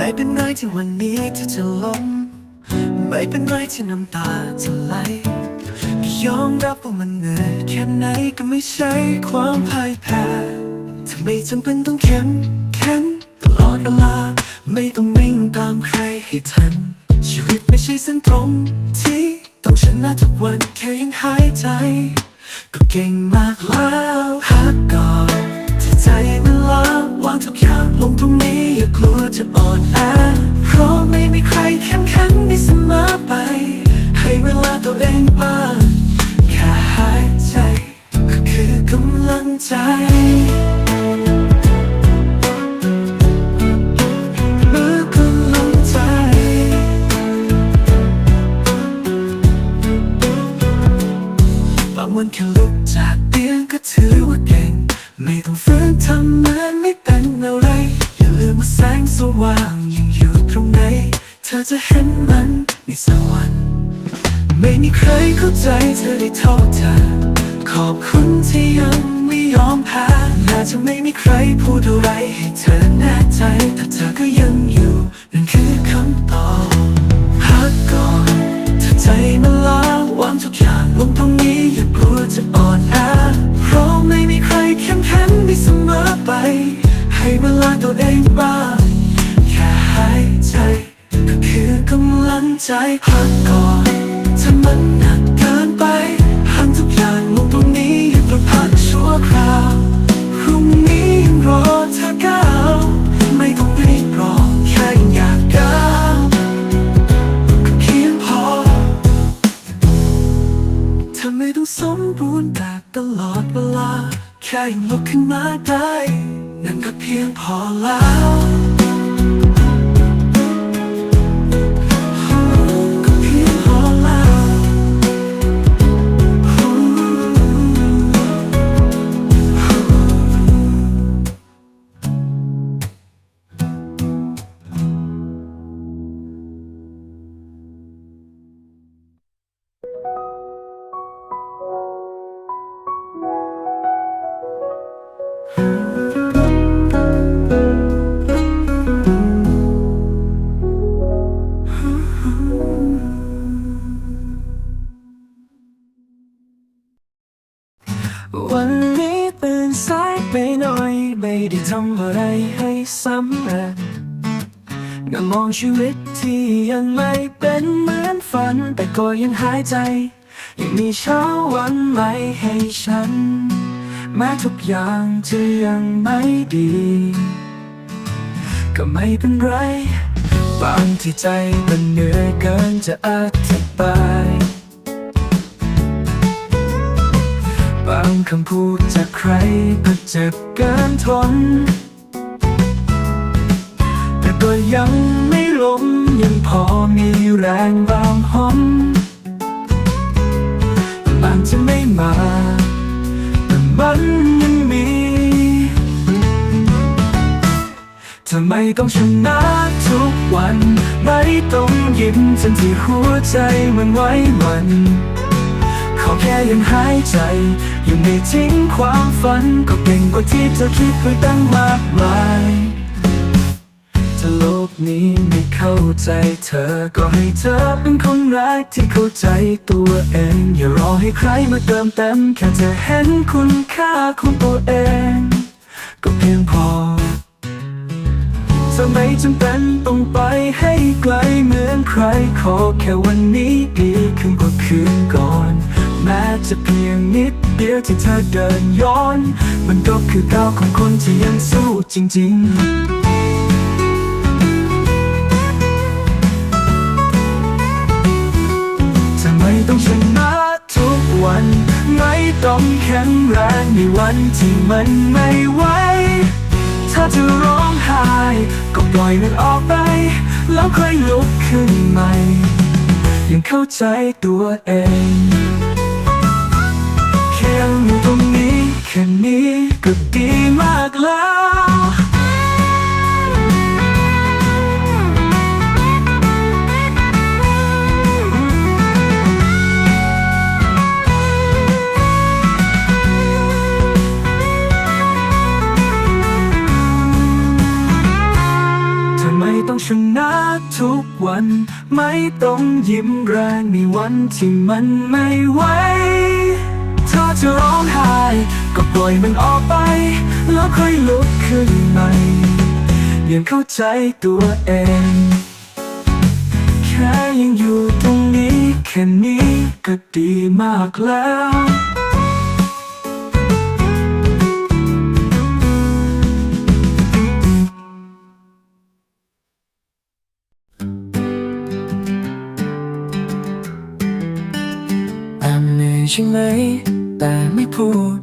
ไม่เป็นไรที่วันนี้เธอจะล้มไม่เป็นไรที่น้ำตาจะไหลยอมรับว่ามันเหนื่อยแค่ไหนก็ไม่ใช่ความพ่ายแพ้เธอไมจำเป็นต้องเข้มแข็งตลอดเวลา ไม่ต้องวิ่งตามใครให้ทัน ชีวิตไม่ใช่เส้นตรงที่ต้องชนะทุกวันแค่ยังหายใจ ก็เก่งมากแล้วพักก่อนที่ใจมันล้าวางทุกอย่างลงตรงนี้อ จะอ่อนแอเพราะไม่มีใครเข้มแข็งได้เสมอไป ให้เวลาตัวเองบ้างแค่หายใจ ก็คือกำลังใจเมื่อกลังใจบางวันแค่ลุกจากเตียงก็ถือว่าเก่ง ไม่ต้องฝืนทำเหมือน อจะเห็นมันในสักวัน ไม่มีใครเข้าใจเธอได้เท่าเธอ ขอบคุณที่ยังไม่ยอมแพ้แม้จะไม่มีใครพูดอะไรให้เธอแน่ใจแต่เธอก็ยังอยู่นั่นคือคำตอบพักก่อนถ้าใจมันลาวางทุกอย่างลงตรงนี้อย่ากลัวจะอ่อนแอเพราะไม่มีใครเข้มแข็งได้เสมอไป ให้เวลาตัวเองบ้าง ใจพักก่อนถ้ามันหนักเกินไปหันทุกอย่างลงตรงนี้หยุดประพักชั่วคราวพรุ่งนี้ยังรอเธอก้าวไม่ต้องรีบรอแค่อยากก้าวก็เพียงพอเธอไม่ต้องสมบูรณ์แบบตลอดเวลา แค่ยังลุกขึ้นมาได้ นั่นก็เพียงพอแล้ว ชีวิตที่ยังไม่เป็นเหมือนฝัน แต่ก็ยังหายใจ ยังมีเช้าวันใหม่ให้ฉัน แม้ทุกอย่างจะยังไม่ดี ก็ไม่เป็นไร บางที่ใจมันเหนื่อยเกินจะอธิบาย บางคำพูดจากใครก็เจ็บเกินทน แต่ก็ยัง ล้มยังพอมีแรงบางหนบางจะไม่มาแต่มันยังมีทำไมต้องชนะทุกวัน ไม่ต้องยิ้มจนที่หัวใจมันไหว้หวันขอแค่ยังหายใจ ยังไม่ทิ้งความฝัน ก็เก่งกว่าที่เธอคิดไว้ตั้งมากมาย ใจเธอ ก็ให้เธอเป็นคนแรกที่เข้าใจตัวเอง อย่ารอให้ใครมาเติมเต็ม แค่เธอเห็นคุณค่าของตัวเอง ก็เพียงพอเธอไมจำเป็นต้องไปให้ไกลเหมือนใคร ขอแค่วันนี้ดีขึ้นกว่าคืนก่อน แม้จะเพียงนิดเดียวที่เธอเดินย้อน มันก็คือก้าวของคนที่ยังสู้จริง ๆ ต้องแข็งแรงในวันที่มันไม่ไหว ถ้าจะร้องไห้ ก็ปล่อยมันออกไป แล้วค่อยลุกขึ้นใหม่ ยังเข้าใจตัวเองแค่ยังอยู่ตรงนี้แค่นี้ก็ดีมากแล้ว นะทุกวัน ไม่ต้องยิ้มแรงในวันที่มันไม่ไหวเธอจะร้องไห้ ก็ปล่อยมันออกไป แล้วค่อยลุกขึ้นใหม่ยังเข้าใจตัวเอง แค่ยังอยู่ตรงนี้ แค่นี้ก็ดีมากแล้ว ใช่ไหม แต่ไม่พูด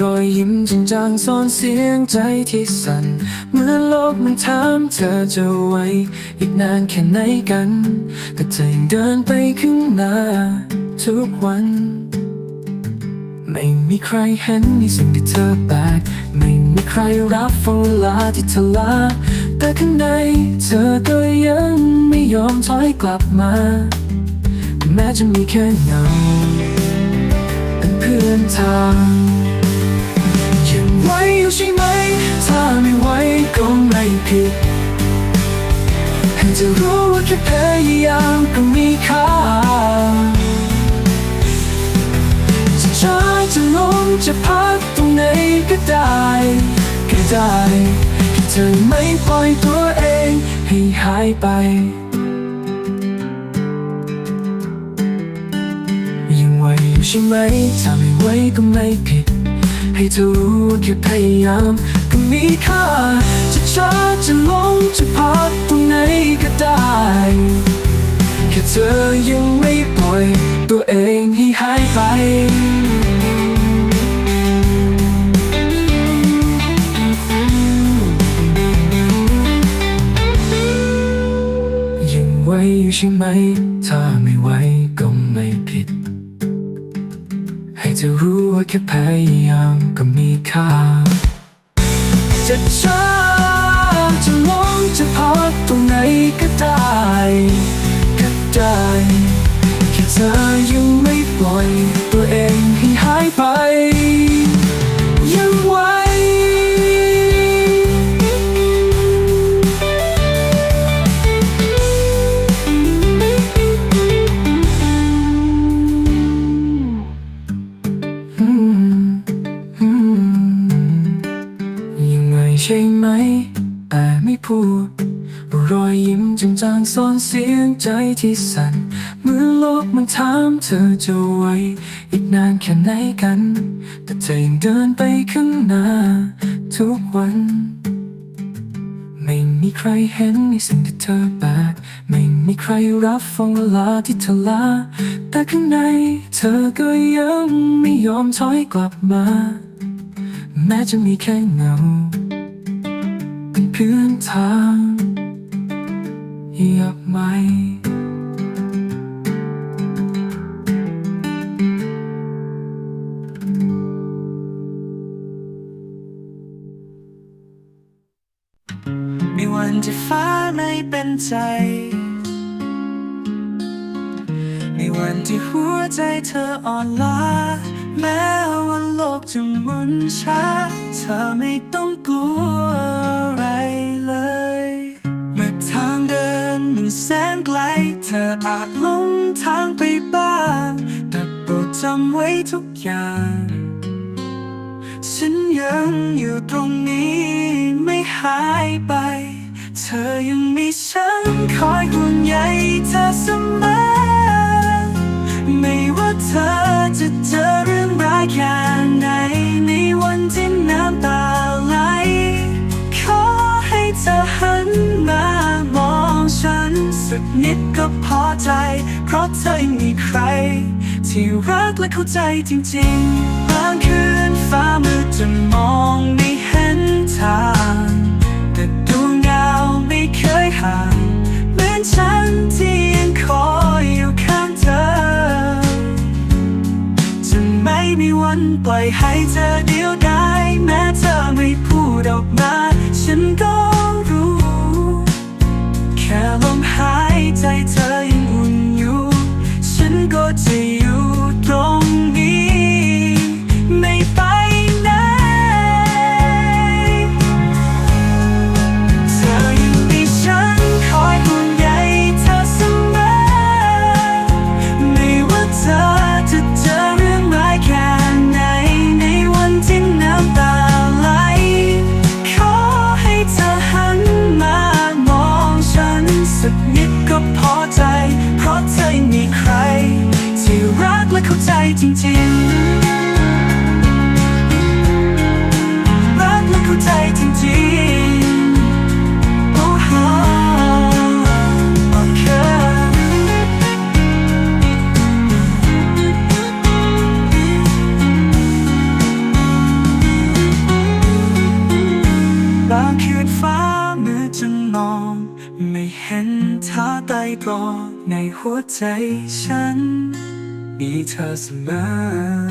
รอยยิ้มจริงจังซ่อนเสียงใจที่สั่นเมื่อโลกมันถามเธอจะไว้ อีกนานแค่ไหนกัน ก็เธอยังเดินไปข้างหน้า ทุกวัน ไม่มีใครเห็นในสิ่งที่เธอแบกไม่มีใครรับฟังเวลาที่เธอลาแต่ข้างในเธอก็ยังไม่ยอมถอยกลับมา แม้จะมีแค่เงา เป็นเพื่อนทางยังไหวอยู่ใช่ไหม ถ้าไม่ไหวก็ไม่ผิดให้เธอรู้ว่าแค่พยายามก็มีค่าจะช้าจะลงจะพักตรงไหนก็ได้ก็ได้แค่เธอไม่ปล่อยตัวเองให้หายไป ใช่ไหมถ้าไม่ไหวก็ไม่ผิด ให้เธอรู้ว่าแค่พยายามก็มีค่า จะช้าจะลงจะพักตรงไหนก็ได้ แค่เธอยังไม่ปล่อยตัวเองให้หายไปยังไหวอยู่ใช่ไหม ถ้าไม่ไหวก็ไม่ผิด จะรู้ว่าแค่พยายามก็มีค่า จะช้าจะลงจะพักตรงไหนก็ได้ก็ได้แค่เธอยังไม่ปล่อยตัวเองให้หายไป ซ่อนเสียงใจที่สั่นเมื่อโลกมันถามเธอจะไว้อีกนานแค่ไหนกัน แต่เธอยังเดินไปข้างหน้า ทุกวัน ไม่มีใครเห็นในสิ่งที่เธอแบกไม่มีใครรับฟังเวลาที่เธอลา แต่ข้างในเธอก็ยังไม่ยอมถอยกลับมา แม้จะมีแค่เงาเป็นเพื่อนทาง อยากไหม มีวันที่ฟ้าไม่เป็นใจ มีวันที่หัวใจเธออ่อนล้า แม้ว่าโลกจะหมุนช้า เธอไม่ต้องกลัวอะไร แสนไกล เธออาจหลงทางไปบ้าง แต่โปรดจำไว้ทุกอย่าง ฉันยังอยู่ตรงนี้ไม่หายไป เธอยังมีฉันคอยห่วงใยเธอเสมอ ไม่ว่าเธอ สักนิดก็พอใจ เพราะเธอยังมีใคร ที่รักและเข้าใจจริงๆบางคืนฟ้ามืดจนมองไม่เห็นทาง แต่ดวงดาวไม่เคยห่างเหมือนฉันที่ยังคอยอยู่ข้างเธอ จะไม่มีวันปล่อยให้เธอเดียวดายแม้เธอไม่พูดออกมา ฉันก็ ฉัน จริงๆ รักและเข้าใจจริงๆ โอ้โหโอเคบางคืนฟ้ามืดจนมอง ไม่เห็นท่าใต้ตรองในหัวใจฉัน มีเธอเสมอ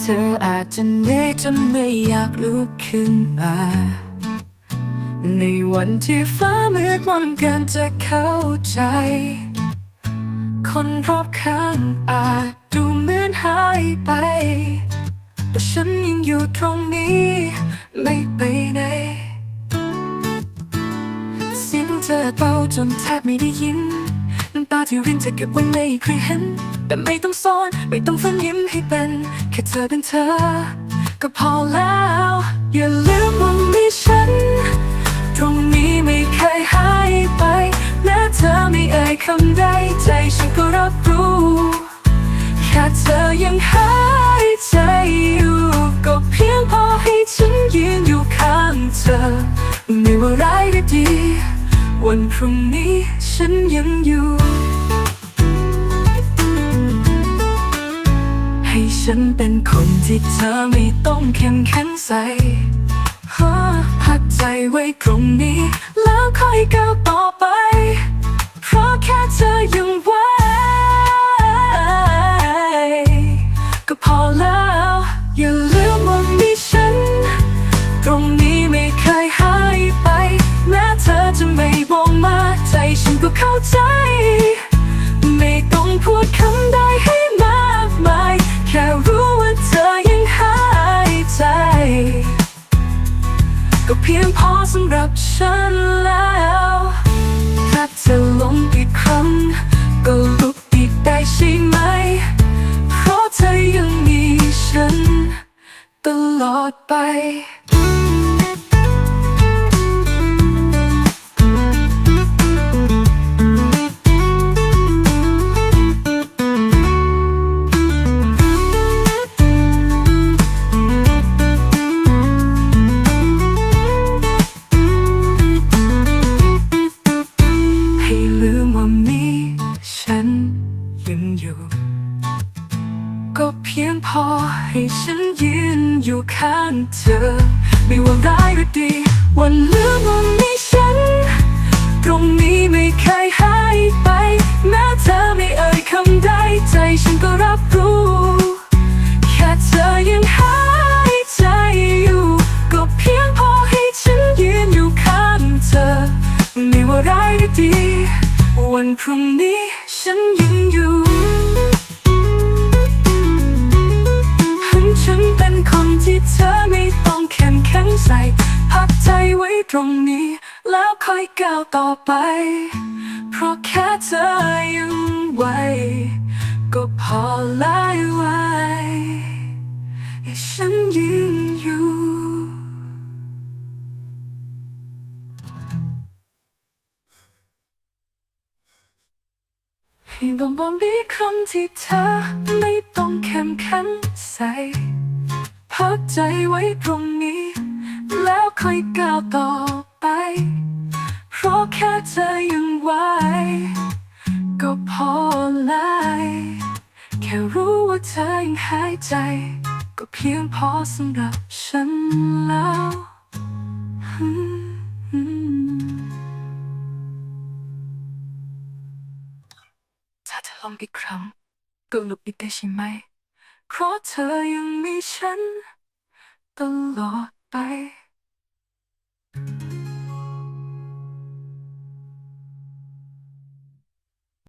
เธออาจจะเหนื่อยจนไม่อยากลุกขึ้นมา ในวันที่ฟ้ามืดมนเกินจะเข้าใจ คนรอบข้างอาจดูเหมือนหายไป แต่ฉันยังอยู่ตรงนี้ ไม่ไปไหนเสียงเธอเบาจนแทบไม่ได้ยินน้ำตาที่รินจะเก็บไว้ไม่เคยเห็น แต่ไม่ต้องซ่อนไม่ต้องฝันยิ้มให้เป็น แค่เธอเป็นเธอ ก็พอแล้ว อย่าลืมว่ามีฉัน ตรงนี้ไม่เคยหายไปแม้เธอไม่เอ่ยคำใดใจฉันก็รับรู้ แค่เธอยังหายใจ ก็เพียงพอให้ฉันยืนอยู่ข้างเธอ ไม่ว่าร้ายหรือดี วันพรุ่งนี้ฉันยังอยู่ ให้ฉันเป็นคนที่เธอไม่ต้องเข้มแข็งใส่ฮะพักใจไว้ตรงนี้ แล้วค่อยก้าวต่อไป เพราะแค่เธอยัง ก็เข้าใจ ไม่ต้องพูดคำใดให้มากมาย แค่รู้ว่าเธอยังหายใจ ก็เพียงพอสำหรับฉันแล้ว ถ้าเธอลงอีกครั้ง ก็ลุกอีกได้ใช่ไหม เพราะเธอยังมีฉัน ตลอดไป วันพรุ่งนี้ฉันยังอยู่ฉันเป็นคนที่เธอไม่ต้องเข้มแข็งใส่พักใจไว้ตรงนี้ แล้วค่อยก้าวต่อไป เพราะแค่เธอยังไหวก็พอแล้วไว้ให้ฉันยืนอยู่ ให้บอกว่ามีคำที่เธอไม่ต้องเข้มแข็งใส่พักใจไว้ตรงนี้ แล้วค่อยก้าวต่อไป เพราะแค่เธอยังไหวก็พอแล้วแค่รู้ว่าเธอยังหายใจ ก็เพียงพอสำหรับฉันแล้ว องอีกครั้งก็ลุกอีกได้ใช่ไหม เพราะเธอยังมีฉัน ตลอดไป